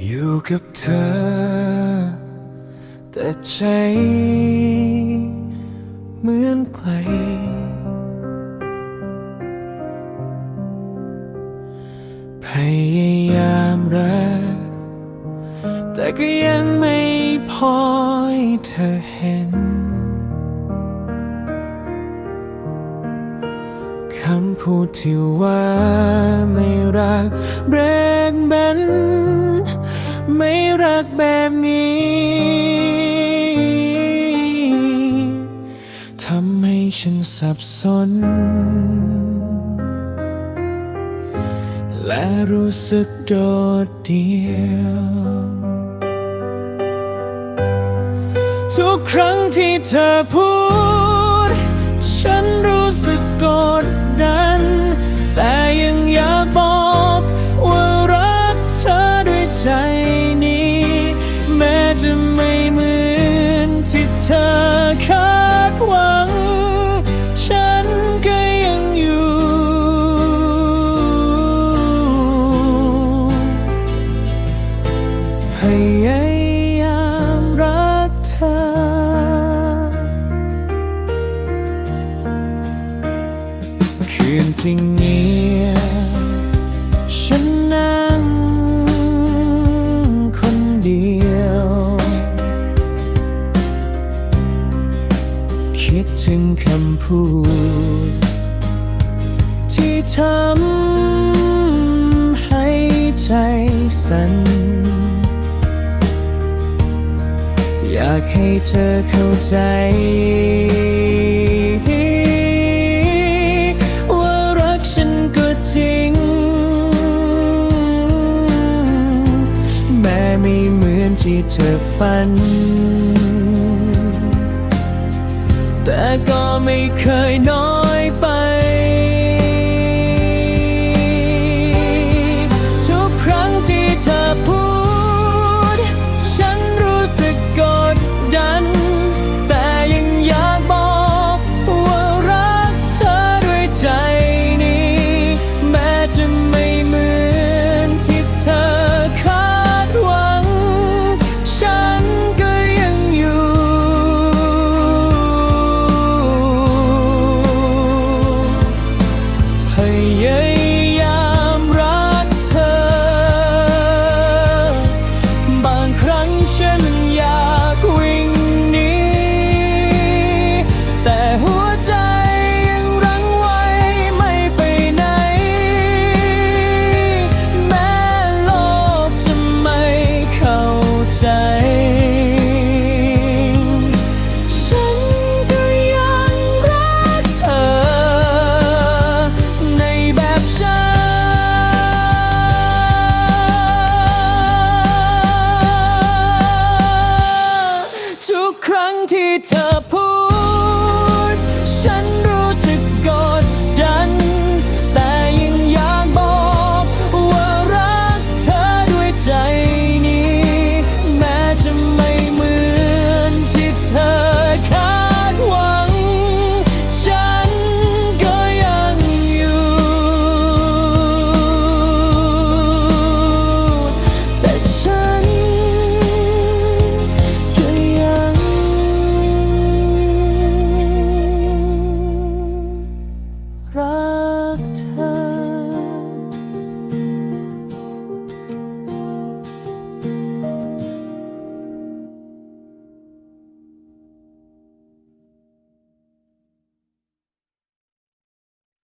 อยู่กับเธอ แต่ใจเหมือนไกลพยายามรักแต่ก็ยังไม่พอให้เธอเห็นคำพูดที่ว่าไม่รักแรงเบน ไม่รักแบบนี้ ทำให้ฉันสับสน และรู้สึกโดดเดี่ยว ทุกครั้งที่เธอพูด ที่ คิดถึงคำพูด ที่ทำให้ใจสั่น อยากให้เธอเข้าใจว่ารักฉันก็จริงแม้ไม่เหมือนที่เธอฝัน แต่ก็ไม่เคยน้อยไป ใจฉันก็ยังรักเธอในแบบฉันทุกครั้งที่เธอพูด ฉัน